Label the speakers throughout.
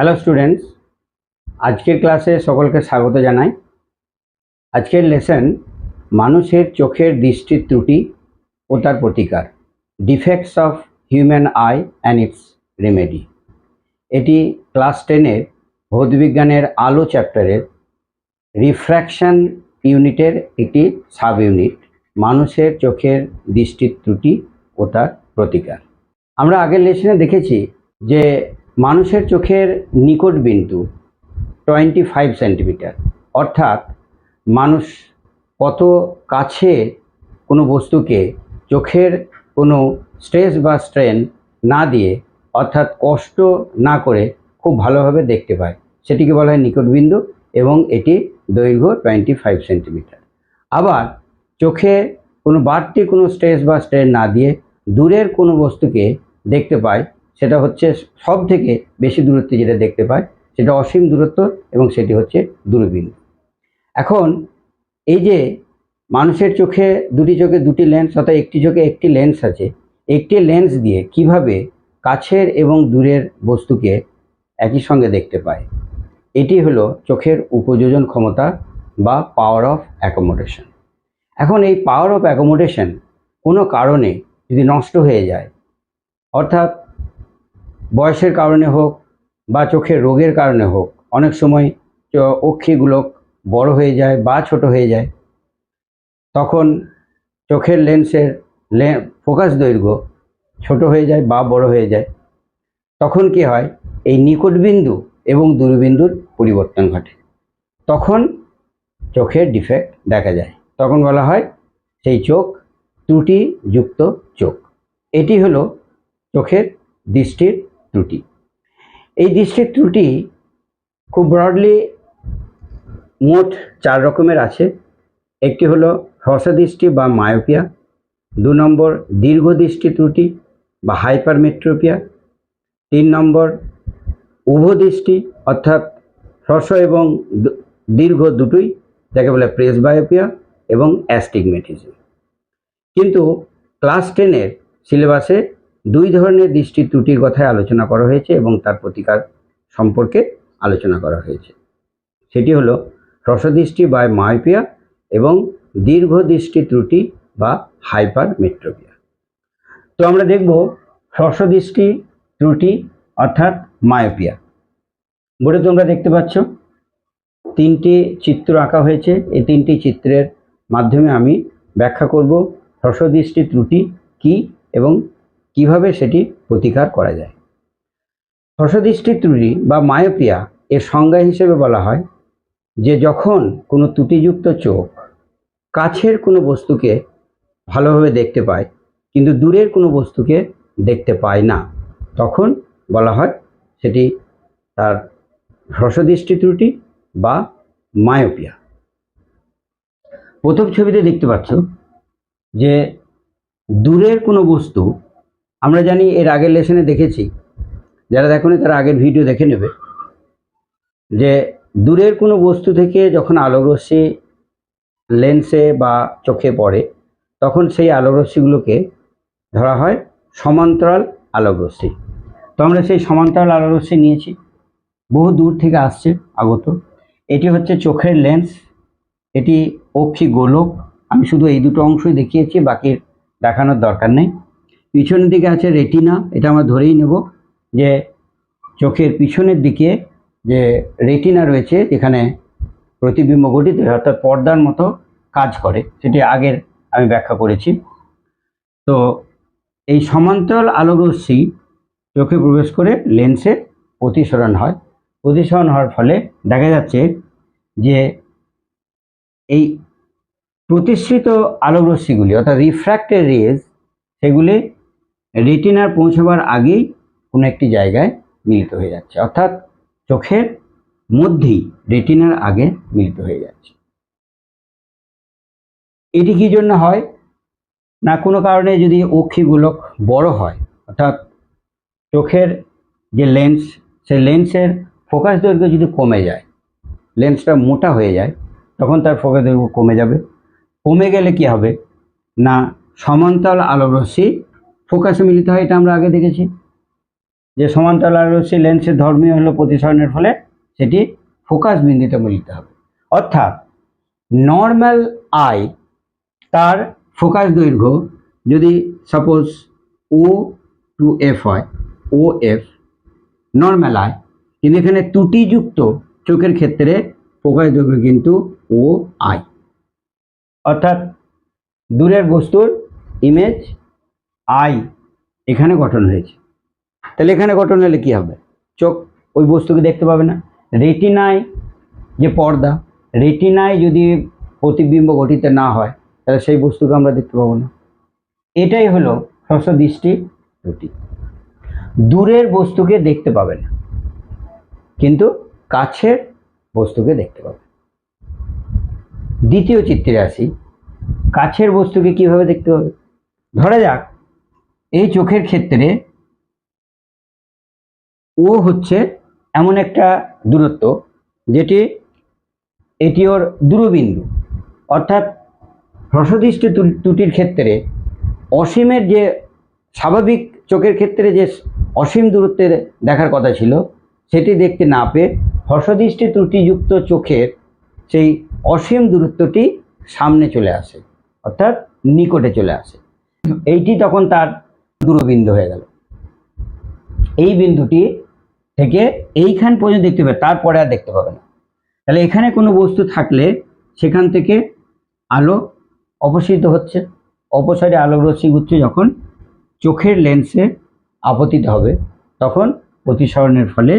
Speaker 1: Hello students আজকের ক্লাসে সকলকে স্বাগত জানাই। আজকের লেসন মানুষের চোখের দৃষ্টির ত্রুটি ও তার প্রতিকার defects of human eye and its remedy এটি ক্লাস টেনের ভৌতবিজ্ঞানের আলো চ্যাপ্টারের রিফ্র্যাকশন ইউনিটের একটি সাব ইউনিট মানুষের চোখের দৃষ্টির ত্রুটি ও তার প্রতিকার। আমরা আগের লেসনে দেখেছি যে মানুষের চোখের নিকট বিন্দু টোয়েন্টি ফাইভ সেন্টিমিটার। অর্থাৎ মানুষ কত কাছে কোনো বস্তুকে চোখের কোনো স্ট্রেস বা স্ট্রেন না দিয়ে, অর্থাৎ কষ্ট না করে খুব ভালোভাবে দেখতে পায়। সেটিকে বলা হয় নিকটবিন্দু এবং এটি দৈর্ঘ্য টোয়েন্টি ফাইভ সেন্টিমিটার। আবার চোখে কোনো বাড়তি কোনো স্ট্রেস বা স্ট্রেন না দিয়ে দূরের কোনো বস্তুকে দেখতে পায় সেটা হচ্ছে সব থেকে বেশি দূরত্বে যেটা দেখতে পায়, সেটা অসীম দূরত্ব এবং সেটি হচ্ছে দূরবিন্দু এখন এই যে মানুষের চোখে দুটি চোখে দুটি লেন্স অর্থাৎ একটি চোখে একটি লেন্স আছে, একটি লেন্স দিয়ে কীভাবে কাছের এবং দূরের বস্তুকে একই সঙ্গে দেখতে পায়, এটি হলো চোখের উপযোজন ক্ষমতা বা পাওয়ার অফ অ্যাকোমোডেশন এখন এই পাওয়ার অফ অ্যাকোমোডেশন কোনো কারণে যদি নষ্ট হয়ে যায়, অর্থাৎ বয়সের কারণে হোক বা চোখের রোগের কারণে হোক, অনেক সময় অক্ষিগুলো বড় হয়ে যায় বা ছোট হয়ে যায়। তখন চোখের লেন্সের লে, ফোকাস দৈর্ঘ্য ছোট হয়ে যায় বা বড় হয়ে যায়। তখন কি হয়? এই নিকটবিন্দু এবং দূরবিন্দুর পরিবর্তন ঘটে। তখন চোখের ডিফেক্ট দেখা যায়। তখন বলা হয় সেই চোখ ত্রুটিযুক্ত চোখ। এটি হলো চোখের দৃষ্টির ত্রুটি। এই দৃষ্টির ত্রুটি খুব ব্রডলি মোট চার রকমের আছে। একটি হলো হ্রস্বদৃষ্টি বা মায়োপিয়া দু নম্বর দীর্ঘদৃষ্টি ত্রুটি বা হাইপারমেট্রোপিয়া তিন নম্বর উভদৃষ্টি অর্থাৎ হ্রস্ব এবং দীর্ঘ দুটোই যাকে বলে প্রেস বায়োপিয়া এবং অ্যাস্টিগমেটিজম কিন্তু ক্লাস টেনের সিলেবাসে দুই ধরনের দৃষ্টি ত্রুটির কথায় আলোচনা করা হয়েছে এবং তার প্রতিকার সম্পর্কে আলোচনা করা হয়েছে। সেটি হলো হ্রস্বদৃষ্টি বা মায়োপিয়া এবং দীর্ঘ দৃষ্টি ত্রুটি বা হাইপার মেট্রোপিয়া তো আমরা দেখব হ্রস্বদৃষ্টি ত্রুটি অর্থাৎ মায়োপিয়া। বোর্ডে তোমরা দেখতে পাচ্ছ, তিনটি চিত্র আঁকা হয়েছে। এই তিনটি চিত্রের মাধ্যমে আমি ব্যাখ্যা করব হ্রস্বদৃষ্টি ত্রুটি কি এবং কীভাবে সেটি প্রতিকার করা যায়? হ্রস্বদৃষ্টি ত্রুটি বা মায়োপিয়া এর সংজ্ঞা হিসেবে বলা হয়, যে যখন কোনো ত্রুটিযুক্ত চোখ কাছের কোনো বস্তুকে ভালোভাবে দেখতে পায়, কিন্তু দূরের কোনো বস্তুকে দেখতে পায় না, তখন বলা হয় সেটি তার হ্রস্বদৃষ্টি ত্রুটি বা মায়োপিয়া। প্রথম ছবিতে দেখতে পাচ্ছ যে দূরের কোনো বস্তু আমরা জানি এর আগের লেসনে দেখেছি। যারা দেখোনি তারা আগের ভিডিও দেখে নেবে। যে দূরের কোনো বস্তু থেকে যখন আলোকরশ্মি লেন্সে বা চোখে পড়ে, তখন সেই আলোকরশ্মিগুলোকে ধরা হয় সমান্তরাল আলোকরশ্মি তো আমরা সেই সমান্তরাল আলোকরশ্মি নিয়েছি। বহু দূর থেকে আসছে, আগত। এটি হচ্ছে চোখের লেন্স এটি অক্ষি গোলক আমি শুধু এই দুটো অংশই দেখিয়েছি বাকির দেখানোর দরকার নেই। পিছনের দিকে আছে রেটিনা, এটা আমরা ধরেই নেব যে চোখের পিছনের দিকে যে রেটিনা রয়েছে, যেখানে প্রতিবিম্ব গঠিত অর্থাৎ পর্দার মতো কাজ করে। সেটি আগের আমি ব্যাখ্যা করেছি। তো এই সমান্তরাল আলোকরশ্মি চোখে প্রবেশ করে লেন্সে প্রতিসরণ হয়। প্রতিসরণ হওয়ার ফলে দেখা যাচ্ছে যে এই প্রতিশ্রিত আলোকরশ্মিগুলি অর্থাৎ রিফ্র্যাক্টেড রেজ সেগুলি রেটিনার পৌঁছবার আগেই কোনো একটি জায়গায় মিলিত হয়ে যাচ্ছে। অর্থাৎ চোখের মধ্যেই রেটিনার আগে মিলিত হয়ে যাচ্ছে। এটি কি জন্য হয়? না, কোনো কারণে যদি অক্ষিগোলক বড় হয়, অর্থাৎ চোখের যে লেন্স সেই লেন্সের ফোকাস দৈর্ঘ্য যদি কমে যায় লেন্সটা মোটা হয়ে যায়, তখন তার ফোকাস দৈর্ঘ্য কমে যাবে। কমে গেলে কি হবে? না, সমান্তরাল আলোকরশ্মি ফোকাসে মিলিত হয়, এটা আমরা আগে দেখেছি। যে সমান্তরাল আলোরশ্মি লেন্সের ধর্মীয় হলো প্রতিসরণের ফলে সেটি ফোকাস বিন্দুতে মিলিত হবে। অর্থাৎ নর্মাল আই তার ফোকাস দৈর্ঘ্য যদি সাপোজ ও টু এফ হয় ও এফ নর্মাল আই কিন্তু এখানে ত্রুটিযুক্ত চোখের ক্ষেত্রে ফোকাস দৈর্ঘ্য কিন্তু ও আই অর্থাৎ দূরের বস্তুর ইমেজ আই, এখানে গঠন হয়েছে। তাহলে এখানে গঠন হলে কি হবে? চোখ ওই বস্তুকে দেখতে পাবে না। রেটিনায় যে পর্দা, রেটিনায় যদি প্রতিবিম্ব গঠিত না হয়, তাহলে সেই বস্তুকে আমরা দেখতে পাবো না। এটাই হলো হ্রস্ব দৃষ্টি ত্রুটি। দূরের বস্তুকে দেখতে পাবে না, কিন্তু কাছের বস্তুকে দেখতে পাবে দ্বিতীয় চিত্রে আসি। কাছের বস্তুকে কীভাবে দেখতে পাবে ধরা যাক এই চোখের ক্ষেত্রে ও হচ্ছে এমন একটা দূরত্ব যেটি এটি ওর দূরবিন্দু। অর্থাৎ হ্রস্বদৃষ্টি ত্রু- ত্রুটির ক্ষেত্রে অসীমের যে স্বাভাবিক চোখের ক্ষেত্রে যে অসীম দূরত্বে দেখার কথা ছিল, সেটি দেখতে না পেয়ে হ্রস্বদৃষ্টি ত্রুটিযুক্ত চোখের সেই অসীম দূরত্বটি সামনে চলে আসে, অর্থাৎ নিকটে চলে আসে। এইটি তখন তার দূরবিন্দু হয়ে গেল। এই বিন্দুটি থেকে এইখান পর্যন্ত দেখতে পাবে তারপরে আর দেখতে পাবে না। তাহলে এখানে কোনো বস্তু থাকলে সেখান থেকে আলো অপসৃত হচ্ছে। অপসারে আলোক রশ্মিগুচ্ছ যখন চোখের লেন্সে আপতিত হবে, তখন প্রতিসরণের ফলে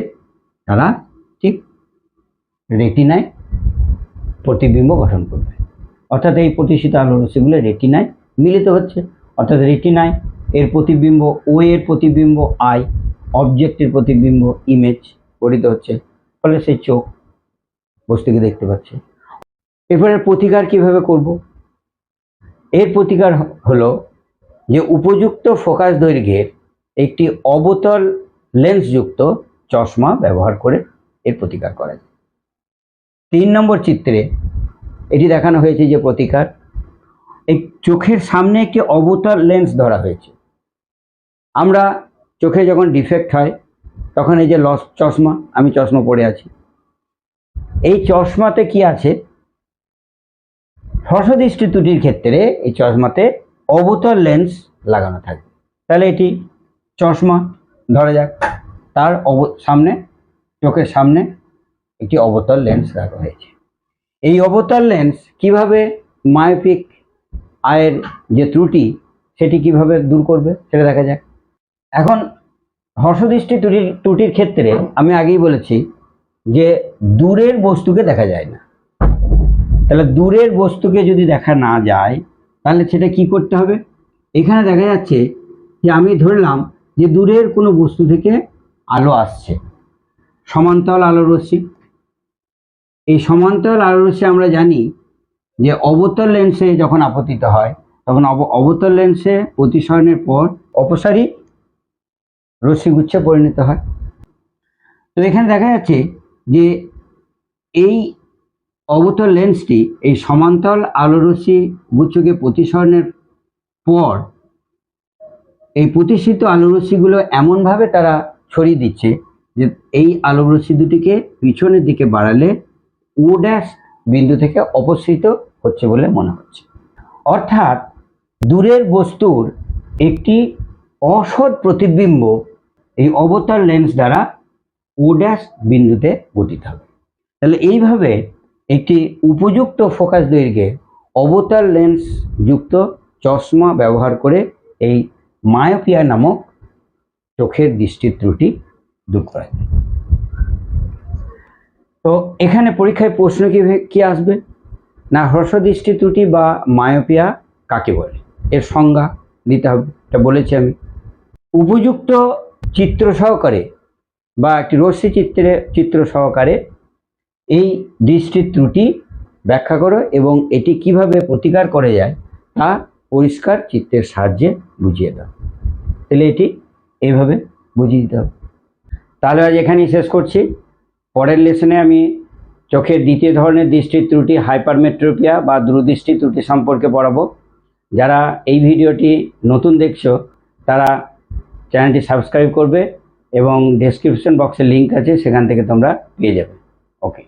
Speaker 1: তারা ঠিক রেটিনায় প্রতিবিম্ব গঠন করবে। অর্থাৎ এই প্রতিষ্ঠিত আলো রশ্মিগুলো রেটিনায় মিলিত হচ্ছে। অর্থাৎ রেটিনায় এর প্রতিবিম্ব ও এর প্রতিবিম্ব আই অবজেক্টের প্রতিবিম্ব ইমেজ গঠিত হচ্ছে। ফলে সেই চোখ বস্তুকে দেখতে পাচ্ছে। এরপরে প্রতিকার কীভাবে করব? এর প্রতিকার হলো যে উপযুক্ত ফোকাস দৈর্ঘ্যের একটি অবতল লেন্সযুক্ত চশমা ব্যবহার করে এর প্রতিকার করা যায়। তিন নম্বর চিত্রে এটি দেখানো হয়েছে যে প্রতিকার, এই চোখের সামনে একটি অবতল লেন্স ধরা হয়েছে। আমরা চোখে যখন ডিফেক্ট হয়, তখন এই যে লস চশমা, আমি চশমা পরে আছি। এই চশমাতে কি আছে? হ্রস্বদৃষ্টি ত্রুটির ক্ষেত্রে এই চশমাতে অবতল লেন্স লাগানো থাকে। তাহলে এটি চশমা, ধরা যাক, তার অব, সামনে, চোখের সামনে একটি অবতল লেন্স রাখা হয়েছে। এই অবতল লেন্স কীভাবে মায়োপিক আয়ের যে ত্রুটি, সেটি কীভাবে দূর করবে, সেটা দেখা যাক। এখন হর্ষদৃষ্টি ত্রুটির ত্রুটির ক্ষেত্রে আমি আগেই বলেছি যে দূরের বস্তুকে দেখা যায় না। তাহলে দূরের বস্তুকে যদি দেখা না যায়, তাহলে সেটা কি করতে হবে? এখানে দেখা যাচ্ছে যে আমি ধরলাম যে দূরের কোনো বস্তু থেকে আলো আসছে। সমান্তরাল আলো রশ্মি। এই সমান্তরাল আলো রশ্মি আমরা জানি যে অবতল লেন্সে যখন আপতিত হয়, তখন অব, অবতল লেন্সে প্রতিসরণের পর অপসারী রশ্মিগুচ্ছে পরিণত হয়। তো এখানে দেখা যাচ্ছে যে এই অবতল লেন্সটি, এই সমান্তরাল আলোরশ্মি গুচ্ছকে প্রতিসরণের পর এই প্রতিষ্ঠিত আলোরশ্মিগুলো এমনভাবে তারা ছড়িয়ে দিচ্ছে যে এই আলোরশ্মি দুটিকে পিছনের দিকে বাড়ালে ও ড্যাশ বিন্দু থেকে অপসৃত হচ্ছে বলে মনে হচ্ছে। অর্থাৎ দূরের বস্তুর একটি অসৎ প্রতিবিম্ব এই অবতার লেন্স দ্বারা ও বিন্দুতে গঠিত হবে। তাহলে এইভাবে একটি উপযুক্ত ফোকাস দৈর্ঘ্যে অবতার লেন্স যুক্ত চশমা ব্যবহার করে এই মায়োপিয়া নামক চোখের দৃষ্টি ত্রুটি দূর করা যায়। তো এখানে পরীক্ষায় প্রশ্ন কি কি আসবে? না হ্রস্ব দৃষ্টি ত্রুটি বা মায়োপিয়া কাকে বলে? এর সংজ্ঞা দিতে হবে, এটা বলেছি আমি। উপযুক্ত চিত্র সহকারে বা একটি রশ্মি চিত্রে, চিত্র সহকারে এই দৃষ্টির ত্রুটি ব্যাখ্যা করো এবং এটি কীভাবে প্রতিকার করে যায় তা পরিষ্কার চিত্রের সাহায্যে বুঝিয়ে দাও। তাহলে এটি এইভাবে বুঝিয়ে দিতে হবে। তাহলে আজ এখানেই শেষ করছি। পরের লেসনে আমি চোখের দ্বিতীয় ধরনের দৃষ্টির ত্রুটি হাইপারমেট্রোপিয়া বা দূরদৃষ্টি ত্রুটি সম্পর্কে পড়াবো। যারা এই ভিডিওটি নতুন দেখছ, তারা চ্যানেলটি সাবস্ক্রাইব করবে এবং ডেসক্রিপশন বক্সে লিঙ্ক আছে সেখান থেকে তোমরা পেয়ে যাবে। ওকে